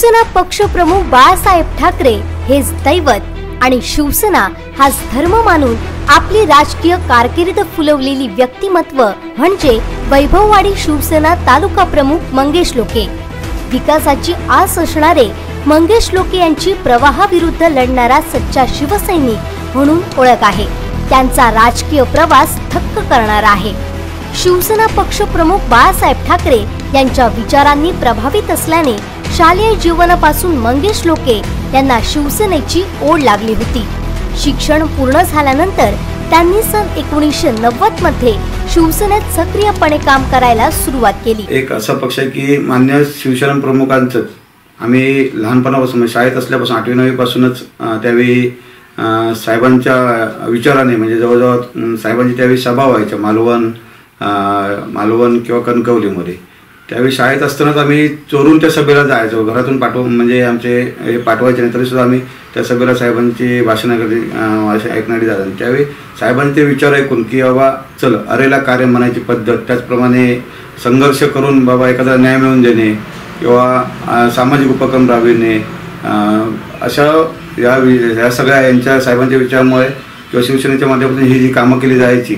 शिवसेना पक्षप्रमुख बाळासाहेब ठाकरे हेच दैवत आणि शिवसेना हाच धर्म मानून आपली राजकीय कारकीर्द फुलवलेली व्यक्तिमत्व म्हणजे वैभववाडी शिवसेना तालुका प्रमुख मंगेश लोके. विकासाची आस असणारे मंगेश लोके यांची प्रवाहाविरुद्ध लढणारा सच्चा शिवसैनिक म्हणून ओळख आहे. त्यांचा राजकीय प्रवास थक्क करणारा आहे. शिवसेना पक्ष प्रमुख बाळासाहेब ठाकरे यांच्या विचारांनी प्रभावित असल्याने शालेय जीवनापासून मंगेश लोके यांना शिवसेनेची ओढ लागली होती. शिक्षण पूर्ण झाल्यानंतर त्यांनी सन एकोणीसशे नव्वदमध्ये शिवसेनेत सक्रियपणे काम करायला सुरुवात केली. एक असा पक्ष आहे की मान्य शिवसेना प्रमुखांचं आम्ही लहानपणापासून शाळेत असल्यापासून आठवी नववीपासूनच त्यावेळी साहेबांच्या विचाराने म्हणजे जवळजवळ साहेबांची त्यावेळी सभा व्हायच्या मालवण मालवण किंवा कणकवलीमध्ये. त्यावेळी शाळेत असतानाच आम्ही चोरून त्या सभेला जायचो. घरातून पाठव म्हणजे आमचे हे पाठवायचे नाही तरीसुद्धा आम्ही त्या सभेला साहेबांची भाषणं कधी ऐकणारी जातात त्यावेळी साहेबांचे ते विचार ऐकून की बाबा चल अरेला कार्य म्हणायची पद्धत त्याचप्रमाणे संघर्ष करून बाबा एखादा न्याय मिळवून देणे किंवा सामाजिक उपक्रम राबविणे अशा या वि- या सगळ्या यांच्या साहेबांच्या विचारामुळे किंवा शिवसेनेच्या माध्यमातून ही जी कामं केली जायची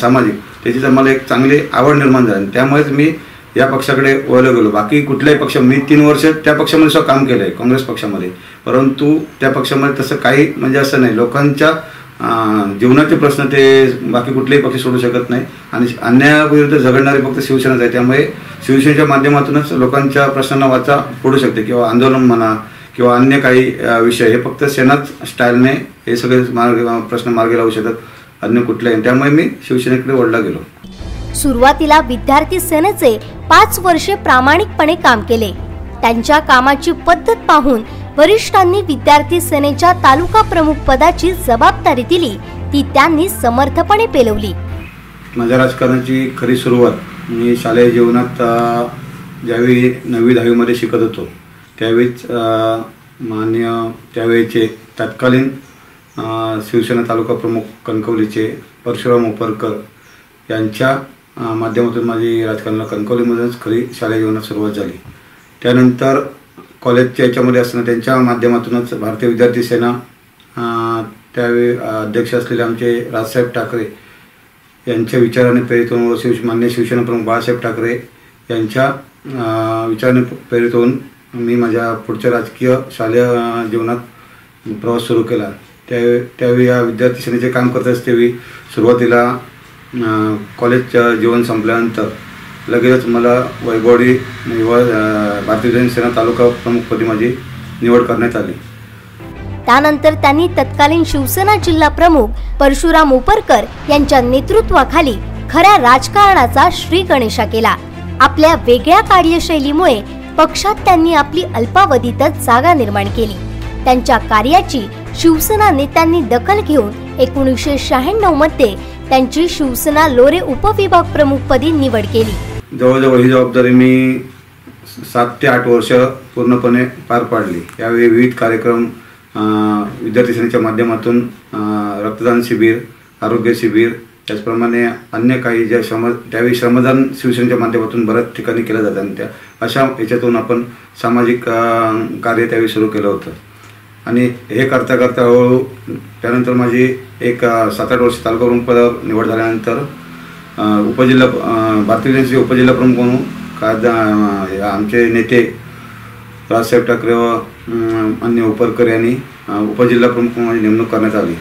सामाजिक त्याची तर मला एक चांगली आवड निर्माण झाली. त्यामुळेच मी या पक्षाकडे वळलो गेलो. बाकी कुठल्याही पक्ष मी तीन वर्ष त्या पक्षामध्ये सुद्धा काम केलं आहे काँग्रेस पक्षामध्ये. परंतु त्या पक्षामध्ये तसं काही म्हणजे असं नाही. लोकांच्या जीवनाचे प्रश्न ते बाकी कुठलेही पक्ष सोडू शकत नाही. आणि अन्यायाविरुद्ध झगडणारे फक्त शिवसेनाच आहे. त्यामुळे शिवसेनेच्या माध्यमातूनच लोकांच्या प्रश्नांना वाचा फोडू शकते. किंवा आंदोलन म्हणा किंवा अन्य काही विषय हे फक्त सेनाच स्टाईलने हे सगळे मार्ग प्रश्न मार्गी लावू शकतात. अन्य कुठल्याही त्यामुळे मी शिवसेनेकडे वळला गेलो. सुरुवातीला विद्यार्थी सेनेचे पाच वर्षे प्रामाणिकपणे काम केले. त्यांच्या कामाची पद्धत पाहून वरिष्ठांनी विद्यार्थी सेनेच्या तालुका प्रमुख पदाची जबाबदारी दिली. ती त्यांनी समर्थपणे पेलवली. माझ्या राजकारणाची खरी सुरुवात मी शालेय जीवनात ज्यावेळी नववी दहावीमध्ये शिकत होतो त्यावेळीच मान्य त्यावेळेचे तत्कालीन शिवसेना तालुका प्रमुख कणकवलीचे परशुराम उपरकर यांच्या माध्यमातून माझी राजकारणाला कणकवलीमधूनच खरी शालेय जीवनात सुरुवात झाली. त्यानंतर कॉलेजच्या याच्यामध्ये असताना त्यांच्या माध्यमातूनच भारतीय विद्यार्थी सेना त्यावेळी अध्यक्ष असलेले आमचे राजसाहेब ठाकरे यांच्या विचाराने प्रेरित होऊन शिव मान्य शिवसेना प्रमुख बाळासाहेब ठाकरे यांच्या विचाराने प्रेरित होऊन मी माझ्या पुढच्या राजकीय शालेय जीवनात प्रवास सुरू केला. त्या त्यावेळी या विद्यार्थी सेनेचे काम करत असतेवेळी सुरुवातीला कॉलेजच्या कॉलेजचं जीवन संपल्यानंतर लगेचच मला वैभवडी युवा भारतीय जनसेना तालुका प्रमुखपदी माझी निवड करण्यात आली. त्यानंतर त्यांनी तत्कालीन शिवसेना जिल्हा प्रमुख परशुराम उपरकर यांच्या नेतृत्वाखाली खऱ्या राजकारणाचा श्री गणेशा केला. आपल्या वेगळ्या कार्यशैलीमुळे पक्षात त्यांनी आपली अल्पावधीतच जागा निर्माण केली. त्यांच्या कार्याची शिवसेना नेत्यांनी दखल घेऊन एकोणीसशे शहाण्णवमध्ये त्यांची शिवसेना लोरे उपविभाग प्रमुखपदी निवड केली. जवळजवळ ही जबाबदारी मी सात ते आठ वर्ष पूर्णपणे पार पाडली. यावेळी विविध कार्यक्रम विद्यार्थी सेनेच्या माध्यमातून रक्तदान शिबिर आरोग्य शिबिर त्याचप्रमाणे अन्य काही ज्या श्रम त्यावेळी श्रमदान शिवसेनेच्या माध्यमातून बऱ्याच ठिकाणी केलं जातं आणि त्या अशा याच्यातून आपण सामाजिक कार्य त्यावेळी सुरू केलं होतं. आणि हे करता करता हळूहळू त्यानंतर माझी एक सात आठ वर्ष तालुका प्रमुख पदावर निवड झाल्यानंतर उपजिल्हा अं, भारतीय जनतेचे उपजिल्हा प्रमुख म्हणून का आमचे नेते राजसाहेब ठाकरे व अन्य उपरकर यांनी उपजिल्हा प्रमुख म्हणून माझी नेमणूक करण्यात आली.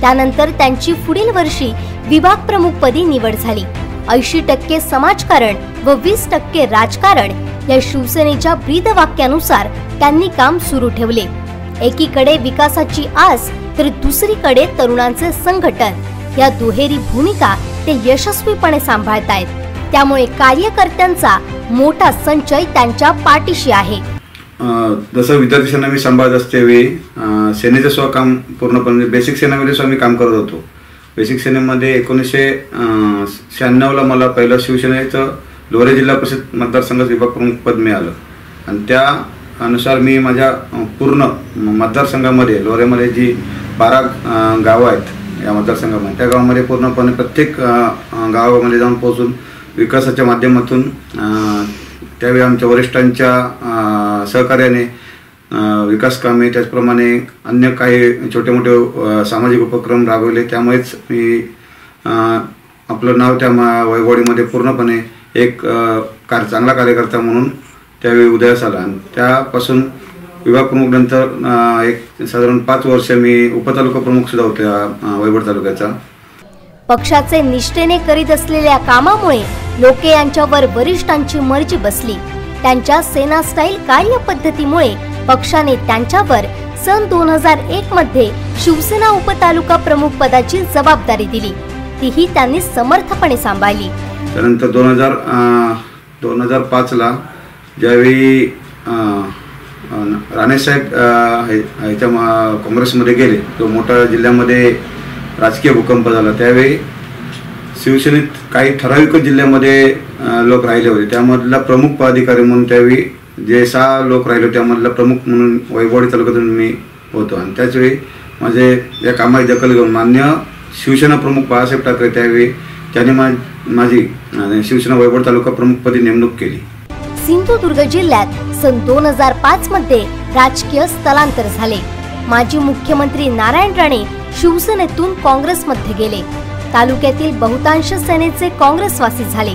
त्यानंतर त्यांची पुढील वर्षी विभाग प्रमुखपदी निवड झाली. ऐंशी टक्के समाजकारण व वीस टक्के राजकारण या शिवसेनेच्या ब्रीद वाक्यानुसार त्यांनी काम सुरू ठेवले. एकीकडे विकासाची आस तर दुसरीकडे तरुणांचे संघटन. या दुहेरी भूमिका ते यशस्वीपणे सांभाळतायत त्यामुळे कार्यकर्त्यांचा मोठा संचय त्यांच्या पाठीशी आहे. जसं विद्यार्थी सेना मी सांभाळत असते वेळी सेनेचं सुद्धा काम पूर्णपणे बेसिक सेनेमध्ये सुद्धा मी काम करत होतो. बेसिक सेनेमध्ये एकोणीसशे शहाण्णवला मला पहिलं शिवसेनेचं लोहरे जिल्हा परिषद मतदारसंघात विभाग प्रमुख पद मिळालं. आणि त्या अनुसार मी माझ्या पूर्ण मतदारसंघामध्ये लोरेमध्ये जी बारा गावं आहेत या मतदारसंघामध्ये त्या गावामध्ये पूर्णपणे प्रत्येक गावामध्ये जाऊन पोहोचून विकासाच्या माध्यमातून त्यावेळी आमच्या वरिष्ठांच्या सहकार्याने विकास कामे त्याचप्रमाणे अन्य काही छोटे मोठे सामाजिक उपक्रम राबवले. त्यामुळेच मी आपलं नाव त्या मा- वैवाडीमध्ये पूर्णपणे एक कार चांगला कार्यकर्ता म्हणून त्यावेळी उदयास आला आणि त्यापासून विभाग प्रमुख नंतर एक साधारण पाच वर्ष मी उपतालुका प्रमुख सुद्धा होते अ, वैभव तालुक्याचा. पक्षाचे निष्ठेने करीत असलेल्या कामामुळे लोके यांच्यावर वरिष्ठांची मर्जी बसली. त्यांच्या सेना स्टाईल कार्यपद्धतीमुळे पक्षाने त्यांच्यावर सन दोन हजार एक मध्ये शिवसेना उपतालुका प्रमुख पदाची जबाबदारी दिली. तीही त्यांनी समर्थपणे सांभाळली. त्यानंतर दोन हजार दोन हजार पाचला ज्यावेळी राणेसाहेब हे- ह्याच्या मा- काँग्रेसमध्ये गेले तो मोठा जिल्ह्यामध्ये राजकीय भूकंप झाला. त्यावेळी शिवसेनेत काही ठराविक जिल्ह्यामध्ये लोक राहिले होते. त्यामधला प्रमुख पदाधिकारी म्हणून त्यावेळी जे सहा लोक राहिले होते त्यामधला प्रमुख म्हणून वैभववाडी तालुक्यातून मी होतो. आणि त्याचवेळी माझे या कामाची दखल घेऊन मान्य शिवसेना प्रमुख बाळासाहेब ठाकरे त्यावेळी त्यांनी मा माझी शिवसेना वैभव तालुका प्रमुखपदी नेमणूक केली. सिंधुदुर्ग जिल्ह्यात सन दोन हजार पाच मध्ये राजकीय स्थलांतर झाले. माजी मुख्यमंत्री नारायण राणे शिवसेनेतून काँग्रेसमध्ये गेले. तालुक्यातील बहुतांश सेनेचे काँग्रेसवासी झाले.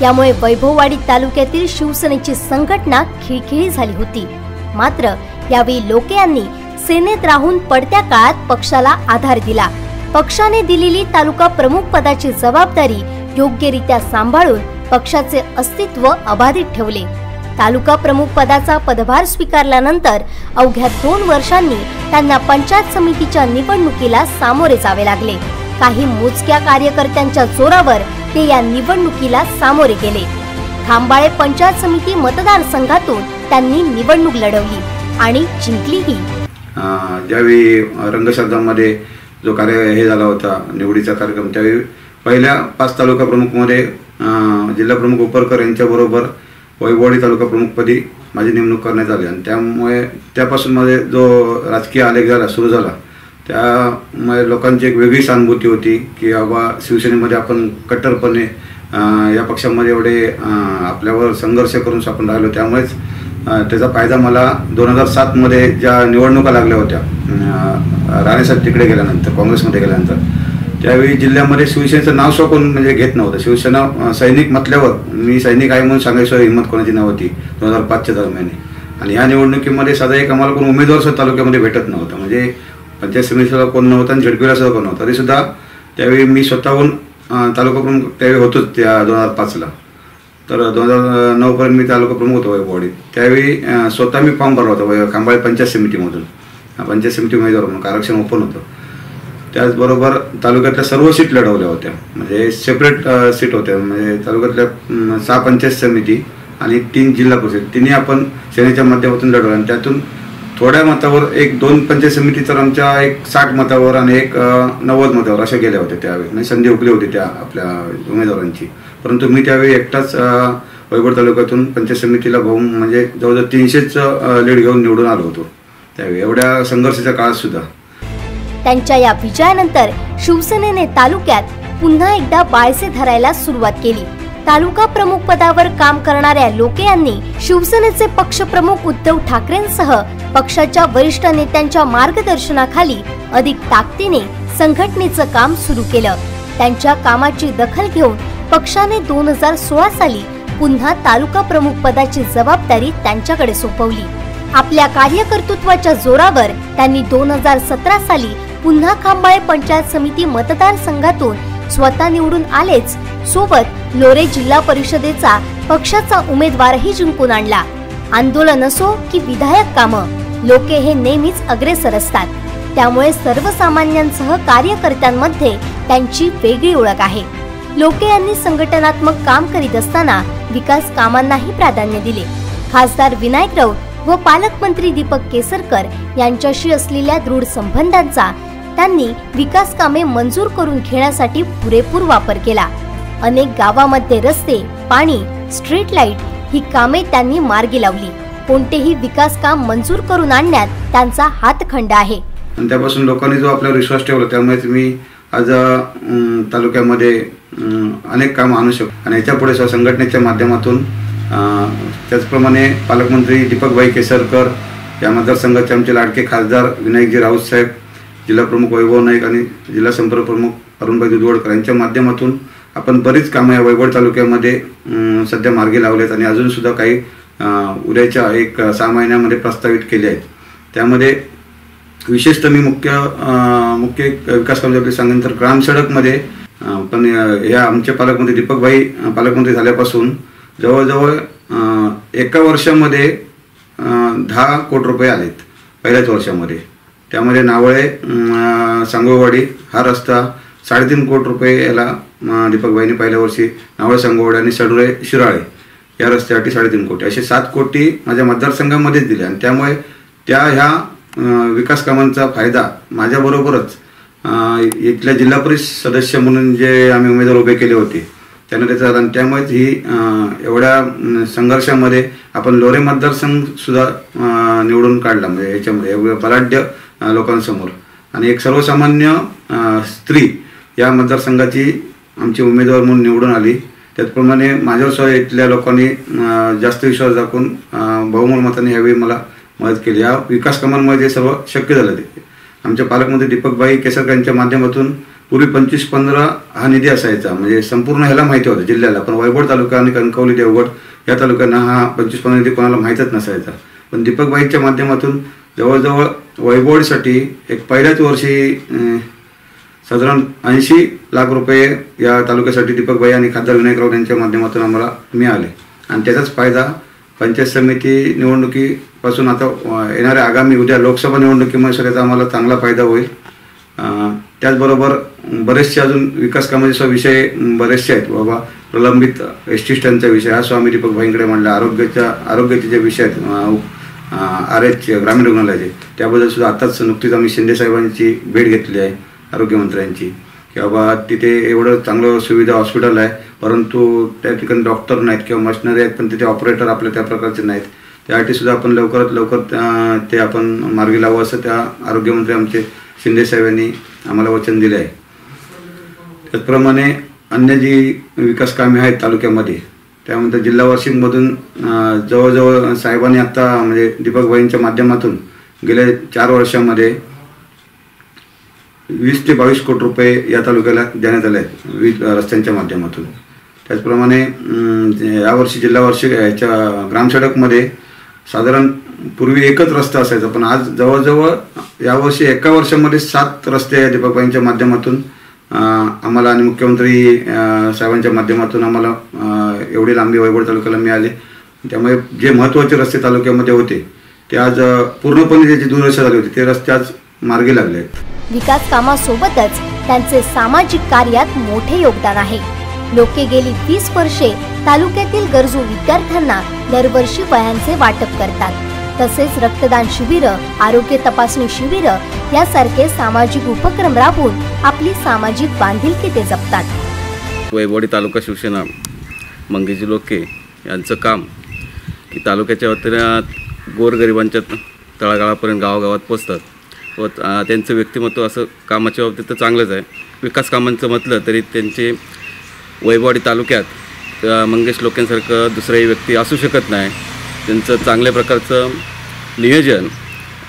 त्यामुळे वैभववाडी तालुक्यातील शिवसेनेची संघटना खिळखिळी झाली होती. मात्र यावेळी लोके यांनी सेनेत राहून पडत्या काळात पक्षाला आधार दिला. पक्षाने दिलेली तालुका प्रमुख पदाची जबाबदारी योग्यरित्या सांभाळून पक्षाचे अस्तित्व अबाधित ठेवले. तालुका प्रमुख पदाचा पदभार स्वीकारल्यानंतर अवघ्या दोन वर्षांनी त्यांना पंचायत समितीच्या निवडणुकीला सामोरे जावे लागले. काही मोजक्या कार्यकर्त्यांच्या जोरावर ते या निवडणुकीला सामोरे गेले. खांबाळे पंचायत समिती मतदारसंघातून त्यांनी निवडणूक लढवली आणि जिंकलीही. ज्यावेळी रंगशब्दामध्ये जो कार्य हे झाला होता निवडीचा कार्यक्रम त्यावेळी पहिल्या पाच तालुका प्रमुखमध्ये जिल्हाप्रमुख जिल्हा प्रमुख उपरकर यांच्याबरोबर वैभववाडी तालुका प्रमुखपदी माझी नेमणूक करण्यात आली. आणि त्यामुळे त्यापासून माझे जो राजकीय आलेख झाला सुरू झाला त्यामुळे लोकांची एक वेगळी सहानुभूती होती की बाबा शिवसेनेमध्ये आपण कट्टरपणे या पक्षामध्ये एवढे आपल्यावर संघर्ष करून आपण राहिलो. त्यामुळेच त्याचा फायदा मला दोन हजार सातमध्ये ज्या निवडणुका लागल्या होत्या राणेसाहेब तिकडे गेल्यानंतर काँग्रेसमध्ये गेल्यानंतर त्यावेळी जिल्ह्यामध्ये शिवसेनेचं नाव सुद्धा कोण म्हणजे घेत नव्हतं. शिवसेना सैनिक म्हटल्यावर मी सैनिक आहे म्हणून सांगायचं हिंमत कोणाची नव्हती दोन हजार पाचच्या दरम्यान आणि या निवडणुकीमध्ये साधा एक आम्हाला कोण उमेदवार सुद्धा तालुक्यामध्ये भेटत नव्हतं. म्हणजे पंचायत समितीला कोण नव्हतं आणि झडपीला सुद्धा कोण नव्हतं. तरीसुद्धा त्यावेळी मी स्वतःहून तालुका प्रमुख त्यावेळी होतोच त्या दोन हजार पाचला. तर दोन हजार नऊपर्यंत मी तालुका प्रमुख होतो वैभववाडीत त्यावेळी स्वतः मी फॉर्म भरला होता वै- खांबाळे पंचायत समितीमधून. पंचायत समिती उमेदवार म्हणून आरक्षण ओपन होतं. त्याचबरोबर तालुक्यातल्या सर्व सीट लढवल्या होत्या. म्हणजे सेपरेट सीट होत्या. म्हणजे तालुक्यातल्या सहा पंचायत समिती आणि तीन जिल्हा परिषद. तिन्ही आपण सेनेच्या माध्यमातून लढवल्या. आणि त्यातून थोड्या मतावर एक दोन पंचायत समिती तर आमच्या एक साठ मतावर आणि एक नव्वद मतावर अशा गेल्या होत्या त्यावेळी. म्हणजे संधी उकली होती त्या आपल्या उमेदवारांची. परंतु मी त्यावेळी एकटाच अं, वैभव तालुक्यातून पंचायत समितीला भाऊन म्हणजे जवळजवळ तीनशेच लीड घेऊन निवडून आलो होतो त्यावेळी. एवढ्या संघर्षाच्या काळात सुद्धा. त्यांच्या या विजयानंतर शिवसेनेने तालुक्यात पुन्हा एकदा बाळसे धरायला सुरुवात केली. तालुका प्रमुख पदावर काम करणाऱ्या लोके यांनी शिवसेनेचे पक्षप्रमुख उद्धव ठाकरेंसह पक्षाच्या वरिष्ठ नेत्यांच्या मार्गदर्शनाखाली अधिक ताकदीने संघटनेचं काम सुरू केलं. त्यांच्या कामाची दखल घेऊन पक्षाने दोन हजार सोळा साली पुन्हा तालुका प्रमुख पदाची जबाबदारी त्यांच्याकडे सोपवली. आपल्या कार्यकर्तृत्वाच्या जोरावर त्यांनी दोन हजार सतरा साली पुन्हा खांबाळे पंचायत समिती मतदारसंघातून स्वतः निवडून आलेच. सोबत लोरे जिल्हा परिषदेचा पक्षाचा उमेदवारही जिंकून आणला. आंदोलन असो की विधायक कामं लोके हे नेहमीच अग्रेसर असतात. त्यामुळे सर्वसामान्यांसह कार्यकर्त्यांमध्ये त्यांची वेगळी ओळख आहे. लोके यांनी संघटनात्मक काम करीत असताना विकास कामांनाही प्राधान्य दिले. खासदार विनायक राऊत व पालकमंत्री दीपक केसरकर यांच्याशी असलेल्या दृढ संबंधांचा त्यांनी विकास कामे मंजूर करून घेण्यासाठी पुरेपूर वापर केला. अनेक गावामध्ये रस्ते पाणी स्ट्रीट लाइट ही कामे त्यांनी मार्गी लावली. कोणतेही विकास काम मंजूर करून आणण्यात त्यांचा हातखंड आहे. त्यापासून लोकांनी जो आपल्यावर विश्वास ठेवला त्यामुळेच मी आज तालुक्यामध्ये अनेक काम आणू शकतो. आणि याच्यापुढे संघटनेच्या माध्यमातून त्याचप्रमाणे पालकमंत्री दीपकभाई केसरकर या मतदारसंघाचे आमचे लाडके खासदार विनायकजी राऊत साहेब जिल्हाप्रमुख वैभव नाईक आणि जिल्हा संपर्क प्रमुख अरुणभाई दुधवडकर यांच्या माध्यमातून आपण बरीच कामं या वैभव तालुक्यामध्ये सध्या मार्गी आहेत आणि अजूनसुद्धा काही उद्याच्या एक सहा महिन्यामध्ये प्रस्तावित केले आहेत. त्यामध्ये विशेषतः मी मुख्य मुख्य विकास कामाबद्दल सांगेन तर ग्रामसडकमध्ये पण या आमच्या पालकमंत्री दीपकभाई पालकमंत्री झाल्यापासून जवळजवळ एका वर्षामध्ये दहा कोटी रुपये आलेत पहिल्याच वर्षामध्ये. त्यामध्ये नावळे सांगोवाडी हा रस्ता साडेतीन कोटी रुपये याला दीपकबाईंनी पहिल्या वर्षी नावळे सांगोवाडी आणि सडुळे शिराळे. या रस्त्यासाठी साडेतीन कोटी. असे सात कोटी माझ्या मतदारसंघामध्येच दिले आणि त्यामुळे त्या ह्या विकास कामांचा फायदा माझ्याबरोबरच इथल्या जिल्हा परिषद सदस्य म्हणून जे आम्ही उमेदवार उभे केले होते त्यांना त्याचा झाला आणि त्यामुळेच ही एवढ्या संघर्षामध्ये आपण लोरे मतदारसंघ सुद्धा निवडून काढला. म्हणजे याच्यामध्ये एवढं बलाढ्य लोकांसमोर. आणि एक सर्वसामान्य स्त्री या मतदारसंघाची आमची उमेदवार म्हणून निवडून आली. त्याचप्रमाणे माझ्यासह इथल्या लोकांनी जास्त विश्वास दाखवून बहुमोल मताने यावेळी मला मदत केली. या विकास कामांमुळे ते सर्व शक्य झालं ते. आमच्या पालकमंत्री दीपकबाई केसरकर यांच्या माध्यमातून पूर्वी पंचवीस पंधरा हा निधी असायचा. म्हणजे संपूर्ण ह्याला माहिती होतं जिल्ह्याला. पण वैभव तालुका आणि कणकवली देवगड या तालुक्यांना हा पंचवीस पंधरा निधी कोणाला माहीतच नसायचा. पण दीपकबाईंच्या माध्यमातून जवळजवळ वैभवसाठी एक पहिल्याच वर्षी साधारण ऐंशी लाख रुपये या तालुक्यासाठी दीपकभाई आणि खासदार विनायक राऊत यांच्या माध्यमातून आम्हाला मिळाले. आणि त्याचाच फायदा पंचायत समिती निवडणुकीपासून आता येणाऱ्या आगामी उद्या लोकसभा निवडणुकीमुळे सगळ्याचा आम्हाला चांगला फायदा होईल. त्याचबरोबर बरेचसे अजून विकास कामाचे विषय बरेचसे आहेत. बाबा प्रलंबित एस टी स्टँडचा विषय हा स्वामी दीपक भाईंकडे मांडला आरोग्याच्या आरोग्याचे जे विषय आहेत आर एच ग्रामीण रुग्णालयाचे. त्याबद्दल सुद्धा आताच नुकतीच आम्ही शिंदेसाहेबांची भेट घेतली आहे आरोग्यमंत्र्यांची की बाबा तिथे एवढं चांगलं सुविधा हॉस्पिटल आहे परंतु त्या ठिकाणी डॉक्टर नाहीत किंवा मशिनरी आहेत पण तिथे ऑपरेटर आपल्या त्या प्रकारचे नाहीत. त्यासाठी सुद्धा आपण लवकरात लवकर त्या- ते आपण मार्गी लावू असं त्या आरोग्यमंत्री आमचे शिंदे यांनी आम्हाला वचन दिले आहे त्याचप्रमाणे अन्य जी विकास कामे आहेत तालुक्यामध्ये त्यानंतर जिल्हा वार्षिकमधून जवळजवळ साहेबांनी आत्ता म्हणजे दीपक भाईंच्या माध्यमातून गेल्या चार वर्षामध्ये वीस ते बावीस कोटी रुपये या तालुक्याला देण्यात आले आहेत वीज रस्त्यांच्या माध्यमातून. त्याचप्रमाणे यावर्षी जिल्हा वार्षिक याच्या ग्रामसडकमध्ये साधारण पूर्वी एकच रस्ता असायचा पण आज जवळजवळ यावर्षी एका वर्षामध्ये सात रस्ते या दीपकबाईंच्या माध्यमातून आम्हाला आणि मुख्यमंत्री साहेबांच्या माध्यमातून आम्हाला एवढी लांबी वैभव तालुक्याला मिळाले. त्यामुळे जे महत्त्वाचे रस्ते तालुक्यामध्ये होते ते आज पूर्णपणे ज्याची दुर्दशा झाली होती. ते रस्ते आज मार्गी लागले आहेत. विकास कामासोबतच त्यांचे सामाजिक कार्यात मोठे योगदान आहे. लोके गेली वीस वर्षे तालुक्यातील गरजू विद्यार्थ्यांना दरवर्षी वयांचे वाटप करतात. तसेच रक्तदान शिबिर आरोग्य तपासणी शिबिर यासारखे सामाजिक उपक्रम राबवून आपली सामाजिक बांधिलकी ते जपतात. वैभवडी तालुका शिवसेना मंगेजी लोके यांचं काम की तालुक्याच्या वतीनं गोरगरिबांच्या तळागाळापर्यंत गावागावात पोचतात. व त्यांचं व्यक्तिमत्व असं कामाच्या बाबतीत तर चांगलंच आहे. विकास कामांचं म्हटलं तरी त्यांचे वैभवाडी तालुक्यात मंगेश लोकेंसारखं दुसराही व्यक्ती असू शकत नाही. त्यांचं चांगल्या प्रकारचं नियोजन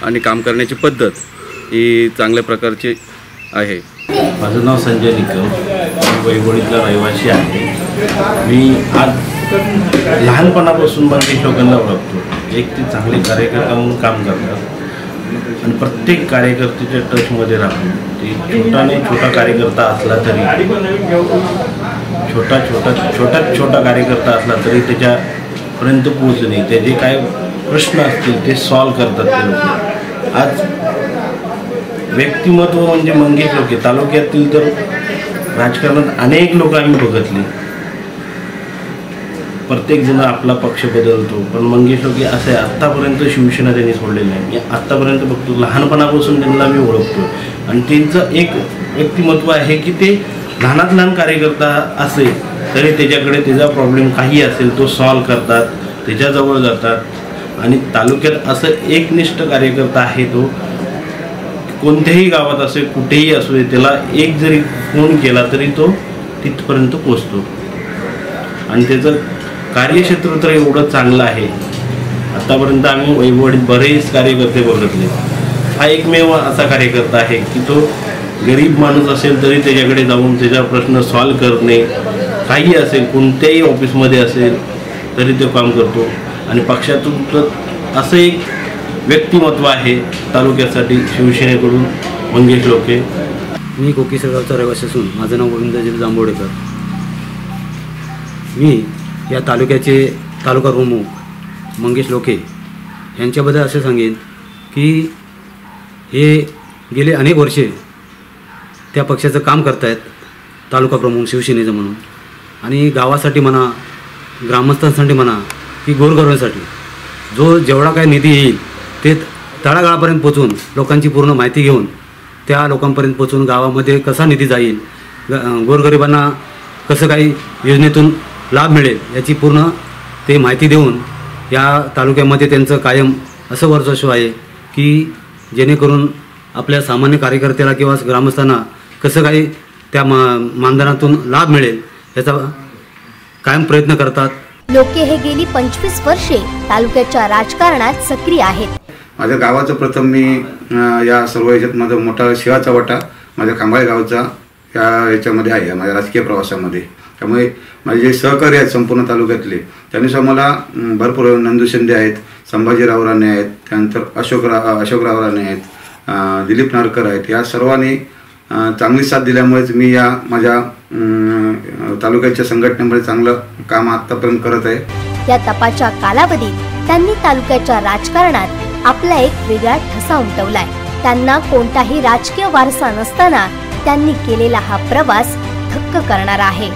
आणि काम करण्याची पद्धत ही चांगल्या प्रकारची आहे. माझं नाव संजय निकम. वैभवडीतला रहिवासी आहे. मी आज लहानपणापासून मंगेश लोकांना ओळखतो. एक ते चांगले कार्यकर्ता म्हणून काम करतात. आणि प्रत्येक कार्यकर्त्याच्या टचमध्ये राहून ते छोटाने छोटा कार्यकर्ता असला तरी छोटा छोटा छोटा छोटा कार्यकर्ता असला तरी त्याच्यापर्यंत पोहोचणे त्याचे काय प्रश्न असतील ते सॉल्व करतात ते लोक. आज व्यक्तिमत्व म्हणजे मंगेश लोके. तालुक्यातील तर राजकारणात अनेक लोक आम्ही बघितली. प्रत्येक जण आपला पक्ष बदलतो. पण मंगेश लोके असे आहे, आत्तापर्यंत शिवसेना त्यांनी सोडलेली नाही. मी आत्तापर्यंत बघतो लहानपणापासून त्यांना मी ओळखतो आणि त्यांचं एक व्यक्तिमत्व आहे की ते लहानात लहान कार्यकर्ता असेल तरी त्याच्याकडे त्याचा प्रॉब्लेम काही असेल तो सॉल्व करतात त्याच्याजवळ जातात. आणि तालुक्यात असं एकनिष्ठ कार्यकर्ता आहे तो कोणत्याही गावात असेल कुठेही असू दे त्याला एक जरी फोन केला तरी तो तिथपर्यंत पोचतो आणि त्याचं कार्यक्षेत्र तर एवढं चांगलं आहे. आतापर्यंत आम्ही वैभवडीत बरेच कार्यकर्ते बघितले हा एकमेव असा कार्यकर्ता आहे की तो गरीब माणूस असेल तरी त्याच्याकडे जाऊन त्याचा प्रश्न सॉल्व करणे काही असेल कोणत्याही ऑफिसमध्ये असेल तरी तो काम करतो. आणि पक्षातून तर असं एक व्यक्तिमत्व आहे तालुक्यासाठी शिवसेनेकडून मंगेश लोके. मी कोकिसगावचा रहिवासी असून माझं नाव गोविंदजी जांभोडेकर मी या तालुक्याचे तालुका प्रमुख मंगेश लोके यांच्याबद्दल असे सांगेन की हे गेले अनेक वर्षे त्या पक्षाचं काम करतायत तालुका प्रमुख शिवसेनेचं म्हणून. आणि गावासाठी म्हणा ग्रामस्थांसाठी म्हणा की गोरगरवांसाठी जो जेवढा काय निधी येईल ते तळागाळापर्यंत पोचून लोकांची पूर्ण माहिती घेऊन त्या लोकांपर्यंत पोचून गावामध्ये कसा निधी जाईल ग गोरगरिबांना कसं काही योजनेतून लाभ मिळेल याची पूर्ण ते माहिती देऊन या तालुक्यामध्ये त्यांचं कायम असं वर्चस्व आहे की जेणेकरून आपल्या सामान्य कार्यकर्त्याला किंवा ग्रामस्थांना कसं काही त्या मा मानधनातून लाभ मिळेल याचा कायम प्रयत्न करतात. लोके हे गेली पंचवीस वर्षे तालुक्याच्या राजकारणात सक्रिय आहेत. माझ्या गावाचं प्रथम मी या सर्व याच्यात माझा मोठा शिवाचा वाटा माझ्या खांबाळे गावचा या याच्यामध्ये आहे माझ्या राजकीय प्रवासामध्ये. त्यामुळे माझे जे सहकारी आहेत संपूर्ण तालुक्यातले त्यानुसार मला भरपूर नंदू शिंदे आहेत संभाजीराव राणे आहेत त्यानंतर अशोकराव अशोकराव राणे आहेत दिलीप नारकर आहेत या सर्वांनी चांगली साथ दिल्यामुळेच मी या माझ्या तालुक्याच्या संघटनेमध्ये चांगलं काम आत्तापर्यंत करत आहे. या तपाच्या कालावधीत त्यांनी तालुक्याच्या राजकारणात आपला एक वेगळा ठसा उमटवलाय. त्यांना कोणताही राजकीय वारसा नसताना त्यांनी केलेला हा प्रवास थक्क करणारा आहे.